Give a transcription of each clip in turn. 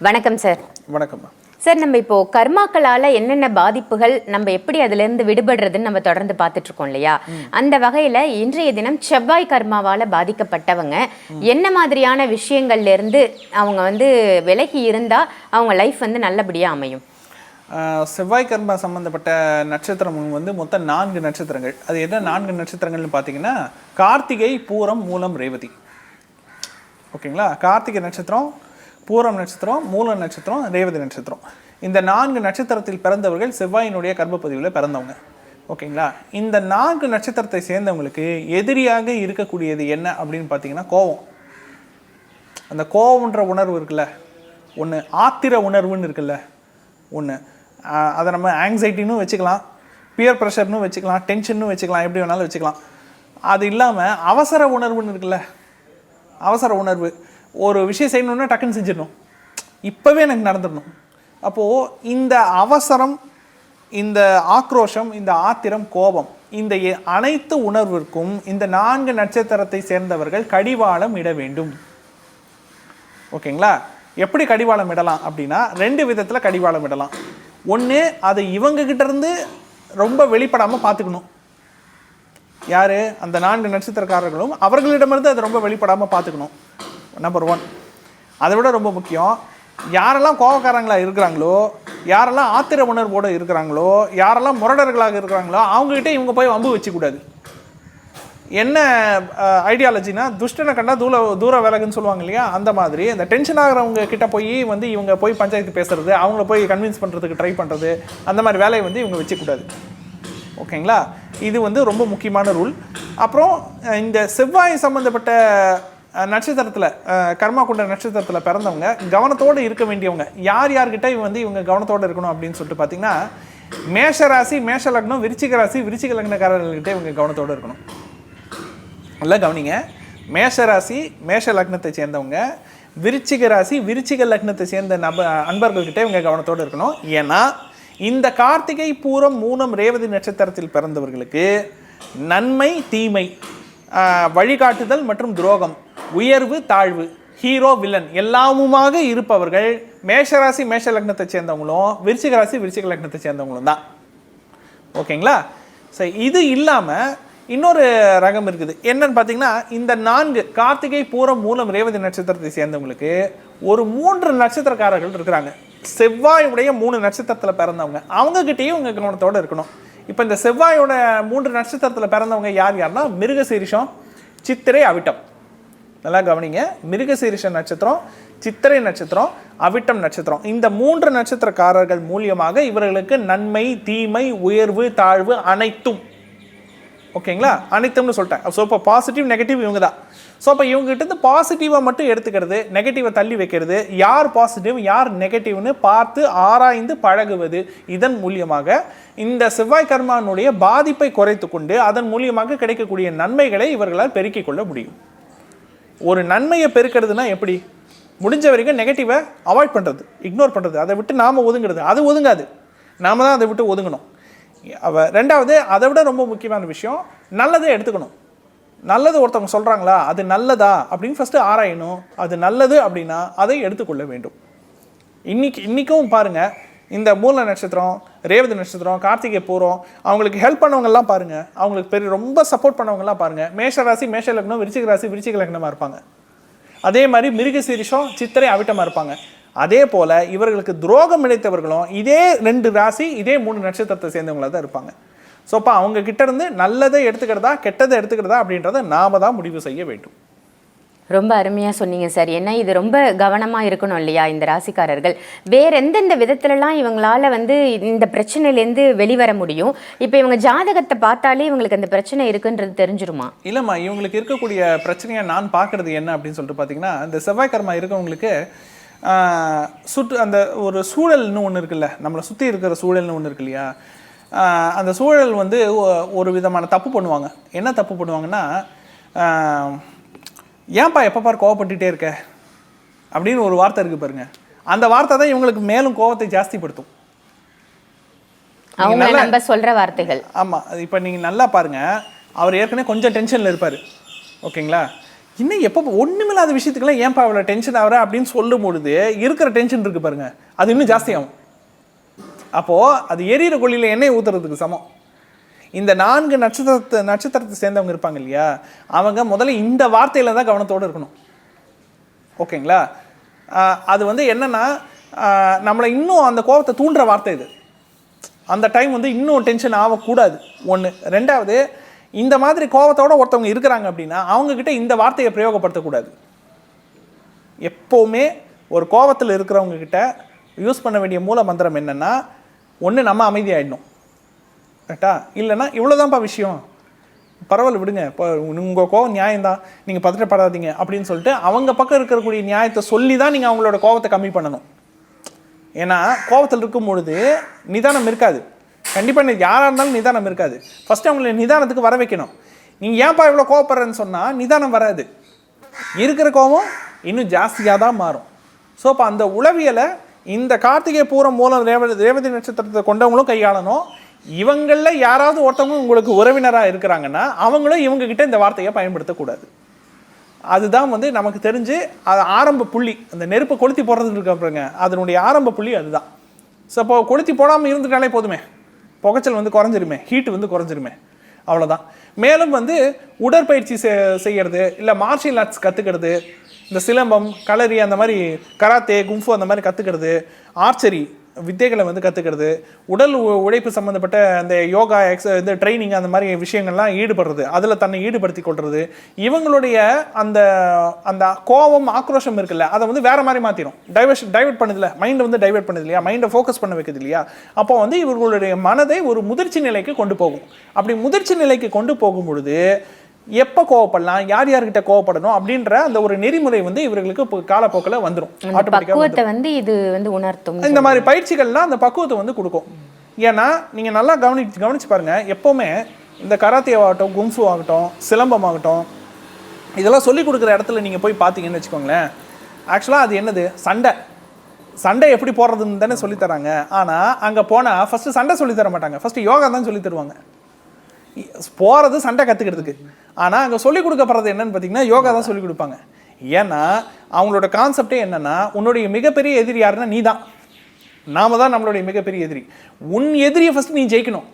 வணக்கம் சார் வணக்கம்மா சார் நம்ம இப்போ கர்மாக்களால என்னென்ன பாதிப்புகள் நம்ம எப்படி அதுல இருந்து விடுபடுறதுன்னு நம்ம தொடர்ந்து பார்த்துட்டு இருக்கோம் இல்லையா அந்த வகையில இன்றைய தினம் செவ்வாய் கர்மாவால பாதிக்கப்பட்டவங்க என்ன மாதிரியான விஷயங்கள்ல இருந்து அவங்க வந்து விலகி இருந்தா அவங்க லைஃப் வந்து நல்லபடியா அமையும்? செவ்வாய் கர்மா சம்பந்தப்பட்ட நட்சத்திரம் வந்து மொத்தம் நான்கு நட்சத்திரங்கள். அது என்ன நான்கு நட்சத்திரங்கள்னு பார்த்தீங்கன்னா கார்த்திகை பூரம் மூலம் ரேவதி. ஓகேங்களா? கார்த்திகை நட்சத்திரம் பூரம் நட்சத்திரம் மூல நட்சத்திரம் ரேவதி நட்சத்திரம். இந்த நான்கு நட்சத்திரத்தில் பிறந்தவர்கள் செவ்வாயினுடைய கர்ப்பப்பதிவில் பிறந்தவங்க. ஓகேங்களா? இந்த நான்கு நட்சத்திரத்தை சேர்ந்தவங்களுக்கு எதிரியாக இருக்கக்கூடியது என்ன அப்படின்னு பார்த்தீங்கன்னா கோபம் அந்த கோவம்ன்ற உணர்வு இருக்குல்ல? ஒன்று ஆத்திர உணர்வுன்னு இருக்குல்ல? ஒன்று அதை நம்ம ஆங்ஸைட்டின்னு வச்சுக்கலாம். பியர் ப்ரெஷர்னு வச்சுக்கலாம். டென்ஷன்னு வச்சுக்கலாம். எப்படி வேணாலும் வச்சுக்கலாம். அது இல்லாமல் அவசர உணர்வுன்னு இருக்குல்ல? அவசர உணர்வு. ஒரு விஷயம் செய்யணுன்னா டக்குன்னு செஞ்சிடணும். இப்போவே எனக்கு நடந்துடணும். அப்போது இந்த அவசரம் இந்த ஆக்ரோஷம் இந்த ஆத்திரம் கோபம் இந்த எ- அனைத்து உணர்விற்கும் இந்த நான்கு நட்சத்திரத்தை சேர்ந்தவர்கள் கடிவாளம் இட வேண்டும். ஓகேங்களா? எப்படி கடிவாளம் இடலாம் அப்படின்னா ரெண்டு விதத்தில் கடிவாளம் இடலாம். ஒன்று அதை இவங்க இருந்து ரொம்ப வெளிப்படாமல் பார்த்துக்கணும் யார்? அந்த நான்கு நட்சத்திரக்காரர்களும் அவர்களிடமிருந்து அதை ரொம்ப வெளிப்படாமல் பார்த்துக்கணும் நம்பர் ஒன் அதை விட ரொம்ப முக்கியம் யாரெல்லாம் கோபக்காரங்களா இருக்கிறாங்களோ யாரெல்லாம் ஆத்திர உணர்வோடு இருக்கிறாங்களோ யாரெல்லாம் முரடர்களாக இருக்கிறாங்களோ அவங்ககிட்ட இவங்க போய் வம்பு வச்சுக்கூடாது. என்ன ஐடியாலஜினா துஷ்டனை கண்டா தூர தூர விலகுன்னு சொல்லுவாங்க இல்லையா? அந்த மாதிரி அந்த டென்ஷன் ஆகிறவங்க கிட்ட போய் வந்து இவங்க போய் பஞ்சாயத்து பேசுறது அவங்கள போய் கன்வின்ஸ் பண்ணுறதுக்கு ட்ரை பண்ணுறது அந்த மாதிரி வேலையை வந்து இவங்க வச்சுக்கூடாது. ஓகேங்களா? இது வந்து ரொம்ப முக்கியமான ரூல் அப்புறம் இந்த செவ்வாய் சம்மந்தப்பட்ட நட்சத்திரத்தில் கர்மா குண்ட நட்சத்திரத்தில் பிறந்தவங்க கவனத்தோடு இருக்க வேண்டியவங்க. யார் யார்கிட்ட இவங்க வந்து இவங்க கவனத்தோடு இருக்கணும் அப்படின்னு சொல்லிட்டு பார்த்தீங்கன்னா மேஷ ராசி மேஷ லக்னம் விருச்சிக ராசி விருச்சிக லக்னக்காரர்கள்கிட்ட இவங்க கவனத்தோடு இருக்கணும். நல்லா கவனிங்க. மேஷ ராசி மேஷ லக்னத்தை சேர்ந்தவங்க விருச்சிக ராசி விருச்சிக லக்னத்தை சேர்ந்த நப அன்பர்கள்கிட்ட இவங்க கவனத்தோடு இருக்கணும். ஏன்னா இந்த கார்த்திகை பூரம் மூலம் ரேவதி நட்சத்திரத்தில் பிறந்தவர்களுக்கு நன்மை தீமை வழிகாட்டுதல் மற்றும் துரோகம் உயர்வு தாழ்வு ஹீரோ வில்லன் எல்லாமுமாக இருப்பவர்கள் மேஷராசி மேஷ லக்னத்தை சேர்ந்தவங்களும் விருச்சிக ராசி விருச்சிக லக்னத்தை சேர்ந்தவங்களும் தான். ஓகேங்களா? சரி இது இல்லாமல் இன்னொரு ரகம் இருக்குது. என்னன்னு பார்த்தீங்கன்னா இந்த நான்கு கார்த்திகை பூரம் மூலம் ரேவதி நட்சத்திரத்தை சேர்ந்தவங்களுக்கு ஒரு மூன்று நட்சத்திரக்காரர்கள் இருக்கிறாங்க. செவ்வாயுடைய மூணு நட்சத்திரத்தில் பிறந்தவங்க. அவங்ககிட்டயும் உங்கள் கவனத்தோடு இருக்கணும். இப்போ இந்த செவ்வாயோட மூன்று நட்சத்திரத்தில் பிறந்தவங்க யார் யாருன்னா மிருகசீரிஷம் சித்திரை அவிட்டம். நல்லா கவனிங்க. மிருகசீரிஷ நட்சத்திரம் சித்திரை நட்சத்திரம் அவிட்டம் நட்சத்திரம். இந்த மூன்று நட்சத்திரக்காரர்கள் மூலியமாக இவர்களுக்கு நன்மை தீமை உயர்வு தாழ்வு அனைத்தும். ஓகேங்களா? அனைத்தும்னு சொல்லிட்டேன். ஸோ இப்போ பாசிட்டிவ் நெகட்டிவ் இவங்க தான் ஸோ அப்போ இவங்ககிட்ட இருந்து பாசிட்டிவாக மட்டும் எடுத்துக்கிறது நெகட்டிவை தள்ளி வைக்கிறது. யார் பாசிட்டிவ் யார் நெகட்டிவ்னு பார்த்து ஆராய்ந்து பழகுவது. இதன் மூலியமாக இந்த செவ்வாய் கர்மானுடைய பாதிப்பை குறைத்து கொண்டு அதன் மூலியமாக கிடைக்கக்கூடிய நன்மைகளை இவர்களால் பெருக்கிக் கொள்ள முடியும். ஒரு நன்மையை பெருக்கிறதுனா எப்படி? முடிஞ்ச வரைக்கும் நெகட்டிவை அவாய்ட் பண்ணுறது இக்னோர் பண்ணுறது அதை விட்டு நாம் ஒதுங்குறது. அது ஒதுங்காது. நாம தான் அதை விட்டு ஒதுங்கணும். அவ ரெண்டாவது அதை விட ரொம்ப முக்கியமான விஷயம் நல்லதை எடுத்துக்கணும். நல்லது ஒருத்தவங்க சொல்கிறாங்களா அது நல்லதா அப்படின்னு ஃபஸ்ட்டு ஆராயணும். அது நல்லது அப்படின்னா அதை எடுத்துக்கொள்ள வேண்டும். இன்னைக்கு இன்றைக்கும் பாருங்கள் இந்த மூல நட்சத்திரம் ரேவதி நட்சத்திரம் கார்த்திகை பூரம் அவங்களுக்கு ஹெல்ப் பண்ணவங்கெல்லாம் பாருங்கள் அவங்களுக்கு பெரிய ரொம்ப சப்போர்ட் பண்ணவங்கலாம் பாருங்கள் மேஷ ராசி மேஷ லக்னம் விருச்சிக ராசி விருச்சிக லக்னமாக இருப்பாங்க. அதே மாதிரி மிருக சீரிஷம் சித்திரை அவிட்டமாக இருப்பாங்க. அதே போல் இவர்களுக்கு துரோகம் இழைத்தவர்களும் இதே ரெண்டு ராசி இதே மூணு நட்சத்திரத்தை சேர்ந்தவங்களாக தான் இருப்பாங்க. ஸோ அப்போ அவங்க கிட்டேருந்து நல்லதை எடுத்துக்கிறதா கெட்டதை எடுத்துக்கிறதா அப்படின்றத நாம தான் முடிவு செய்ய வேண்டும். ரொம்ப அருமையாக சொன்னீங்க சார். ஏன்னா இது ரொம்ப கவனமாக இருக்கணும் இல்லையா இந்த ராசிக்காரர்கள்? வேற எந்தெந்த விதத்துலலாம் இவங்களால வந்து இந்த பிரச்சனையிலேருந்து வெளிவர முடியும்? இப்போ இவங்க ஜாதகத்தை பார்த்தாலே இவங்களுக்கு அந்த பிரச்சனை இருக்குன்றது தெரிஞ்சிருமா? இல்லைம்மா இவங்களுக்கு இருக்கக்கூடிய பிரச்சனையை நான் பார்க்குறது என்ன அப்படின்னு சொல்லிட்டு பார்த்தீங்கன்னா இந்த செவ்வாய் கர்மா இருக்கவங்களுக்கு சுற்று அந்த ஒரு சூழல்னு ஒன்று இருக்குல்ல நம்மளை சுற்றி இருக்கிற சூழல்னு ஒன்று இருக்கு இல்லையா? அந்த சூழல் வந்து ஒரு விதமான தப்பு பண்ணுவாங்க. என்ன தப்பு பண்ணுவாங்கன்னா ஏன்பா எப்போ பார் கோவப்பட்டுட்டே இருக்க? அப்படின்னு ஒரு வார்த்தை இருக்கு பாருங்க. அந்த வார்த்தை தான் இவங்களுக்கு மேலும் கோவத்தை ஜாஸ்திப்படுத்தும். அவங்க நம்ம சொல்ற வார்த்தைகள். ஆமாம் இப்போ நீங்கள் நல்லா பாருங்கள் அவர் ஏற்கனவே கொஞ்சம் டென்ஷனில் இருப்பார். ஓகேங்களா? இன்னும் எப்போ ஒண்ணுமில்லாத விஷயத்துக்கெல்லாம் ஏன்பா இவ்வளோ டென்ஷன் ஆகுற அப்படின்னு சொல்லும் பொழுது இருக்கிற டென்ஷன் இருக்கு பாருங்க. அது இன்னும் ஜாஸ்தியாகும். அப்போ அது எரியிற கொள்ளியில் எண்ணெய் ஊத்துறதுக்கு சமம். இந்த நான்கு நட்சத்திரத்தை நட்சத்திரத்தை சேர்ந்தவங்க இருப்பாங்க இல்லையா? அவங்க முதல்ல இந்த வார்த்தையில் தான் கவனத்தோடு இருக்கணும். ஓகேங்களா? அது வந்து என்னென்னா நம்மளை இன்னும் அந்த கோபத்தை தூண்டுற வார்த்தை இது. அந்த டைம் வந்து இன்னும் டென்ஷன் ஆகக்கூடாது. ஒன்று ரெண்டாவது இந்த மாதிரி கோபத்தோடு ஒருத்தவங்க இருக்கிறாங்க அப்படின்னா அவங்கக்கிட்ட இந்த வார்த்தையை பிரயோகப்படுத்தக்கூடாது. எப்போவுமே ஒரு கோபத்தில் இருக்கிறவங்கக்கிட்ட யூஸ் பண்ண வேண்டிய மூல மந்திரம் என்னென்னா ஒன்று நம்ம அமைதியாயிடணும். கரெக்டா? இல்லைன்னா இவ்வளோதான்ப்பா விஷயம். பரவாயில்ல விடுங்க. இப்போ உங்கள் கோவம் நியாயம்தான். நீங்கள் பதட்டப்படாதீங்க அப்படின்னு சொல்லிட்டு அவங்க பக்கம் இருக்கக்கூடிய நியாயத்தை சொல்லி தான் நீங்கள் அவங்களோட கோவத்தை கம்மி பண்ணணும். ஏன்னா கோவத்தில் இருக்கும் பொழுது நிதானம் இருக்காது. கண்டிப்பாக யாராக இருந்தாலும் நிதானம் இருக்காது. ஃபஸ்ட்டு அவங்களை நிதானத்துக்கு வர வைக்கணும். நீங்கள் ஏன்ப்பா இவ்வளோ கோவப்படுறேன்னு சொன்னால் நிதானம் வராது. இருக்கிற கோபம் இன்னும் ஜாஸ்தியாக தான் மாறும். ஸோ அப்போ அந்த உளவியலை இந்த கார்த்திகை பூரம் மூலம் ரேவதி ரேவதி நட்சத்திரத்தை கொண்டவங்களும் கையாளணும். இவங்களில் யாராவது ஒருத்தவங்க உங்களுக்கு உறவினராக இருக்கிறாங்கன்னா அவங்களும் இவங்கக்கிட்ட இந்த வார்த்தையை பயன்படுத்தக்கூடாது. அதுதான் வந்து நமக்கு தெரிஞ்சு அது ஆரம்ப புள்ளி. அந்த நெருப்பை கொளுத்தி போடுறதுக்கு இருக்கு அப்புறங்க அதனுடைய ஆரம்ப புள்ளி அதுதான். ஸோ இப்போ கொளுத்தி போடாமல் இருந்துட்டாலே போதுமே. புகைச்சல் வந்து குறைஞ்சிருமே ஹீட் வந்து குறைஞ்சிருமே. அவ்வளோதான் மேலும் வந்து உடற்பயிற்சி செ- செய்யறது இல்லை மார்ஷியல் ஆர்ட்ஸ் கற்றுக்கிறது இந்த சிலம்பம் களரி அந்த மாதிரி கராத்தே கும்ஃபு அந்த மாதிரி கற்றுக்கிறது ஆர்ச்சரி வித்தைகளை வந்து கற்றுக்கிறது உடல் உ- உழைப்பு சம்மந்தப்பட்ட அந்த யோகா எக்ஸ் இந்த ட்ரைனிங் அந்த மாதிரி விஷயங்கள்லாம் ஈடுபடுறது அதில் தன்னை ஈடுபடுத்தி கொள்வது இவங்களுடைய அந்த அந்த கோபம் ஆக்ரோஷம் இருக்குல்ல அதை வந்து வேறு மாதிரி மாற்றிடும் டைவர்ஷன் பண்ணுது இல்லை மைண்டை வந்து டைவர்ட் பண்ணுது இல்லையா? மைண்டை ஃபோக்கஸ் பண்ண வைக்கிறது இல்லையா? அப்போ வந்து இவர்களுடைய மனதை ஒரு முதிர்ச்சி நிலைக்கு கொண்டு போகும். அப்படி முதிர்ச்சி நிலைக்கு கொண்டு போகும் பொழுது எப்போ கோவப்படலாம் யார் யார்கிட்ட கோவப்படணும் அப்படின்ற அந்த ஒரு நெறிமுறை வந்து இவர்களுக்கு இப்போ காலப்போக்கில் வந்துடும் பக்குவத்தை வந்து இது வந்து உணர்த்தும். இந்த மாதிரி பயிற்சிகள்லாம் அந்த பக்குவத்தை வந்து கொடுக்கும். ஏன்னா நீங்கள் நல்லா கவனிச்சு கவனிச்சு பாருங்க எப்போவுமே இந்த கராத்தே ஆகட்டும் கும்ஃபு ஆகட்டும் சிலம்பம் ஆகட்டும் இதெல்லாம் சொல்லி கொடுக்குற இடத்துல நீங்கள் போய் பார்த்தீங்கன்னு வச்சுக்கோங்களேன் ஆக்சுவலாக அது என்னது? சண்டை. சண்டை எப்படி போடுறதுன்னு தானே சொல்லித் தராங்க. ஆனால் அங்கே போனால் ஃபஸ்ட்டு சண்டை சொல்லித் தர மாட்டாங்க. ஃபஸ்ட்டு யோகா தான் சொல்லித் தருவாங்க. போகிறது சண்டை கற்றுக்கிறதுக்கு ஆனால் அங்கே சொல்லிக் கொடுக்கப்படுறது என்னன்னு பார்த்தீங்கன்னா யோகா தான் சொல்லிக் கொடுப்பாங்க. ஏன்னா அவங்களோட கான்செப்டே என்னென்னா உன்னுடைய மிகப்பெரிய எதிரி யாருன்னா நீ தான் நாம தான் நம்மளுடைய மிகப்பெரிய எதிரி. உன் எதிரியை ஃபஸ்ட் நீ ஜெயிக்கணும்.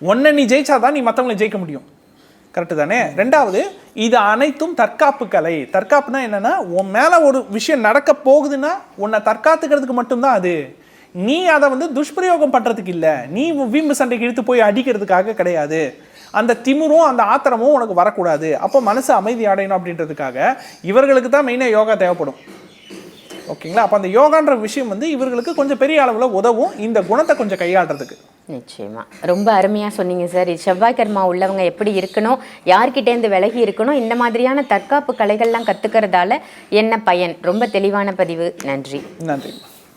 ஒன்றை நீ ஜெயிச்சாதான் நீ மற்றவங்களை ஜெயிக்க முடியும். கரெக்டு தானே? ரெண்டாவது இது அனைத்தும் தற்காப்பு கலை. தற்காப்புனா என்னென்னா உன் மேலே ஒரு விஷயம் நடக்க போகுதுன்னா உன்னை தற்காத்துக்கிறதுக்கு மட்டும்தான் அது. நீ அதை வந்து துஷ்பிரயோகம் பண்ணுறதுக்கு இல்லை. நீ வீம்பு சண்டைக்கு இழுத்து போய் அடிக்கிறதுக்காக கிடையாது. அந்த திமிரும் அந்த ஆத்திரமும் உனக்கு வரக்கூடாது. அப்போ மனசு அமைதி அடையணும் அப்படின்றதுக்காக இவர்களுக்கு தான் மெயினாக யோகா தேவைப்படும். ஓகேங்களா? அப்போ அந்த யோகான்ற விஷயம் வந்து இவர்களுக்கு கொஞ்சம் பெரிய அளவில் உதவும் இந்த குணத்தை கொஞ்சம் கையாளுறதுக்கு. நிச்சயமா. ரொம்ப அருமையா சொன்னீங்க சார். செவ்வாய் கர்மா உள்ளவங்க எப்படி இருக்கணும் யார்கிட்டேருந்து விலகி இருக்கணும் இந்த மாதிரியான தற்காப்பு கலைகள்லாம் கத்துக்கிறதால என்ன பயன்? ரொம்ப தெளிவான பதிவு. நன்றி. நன்றி.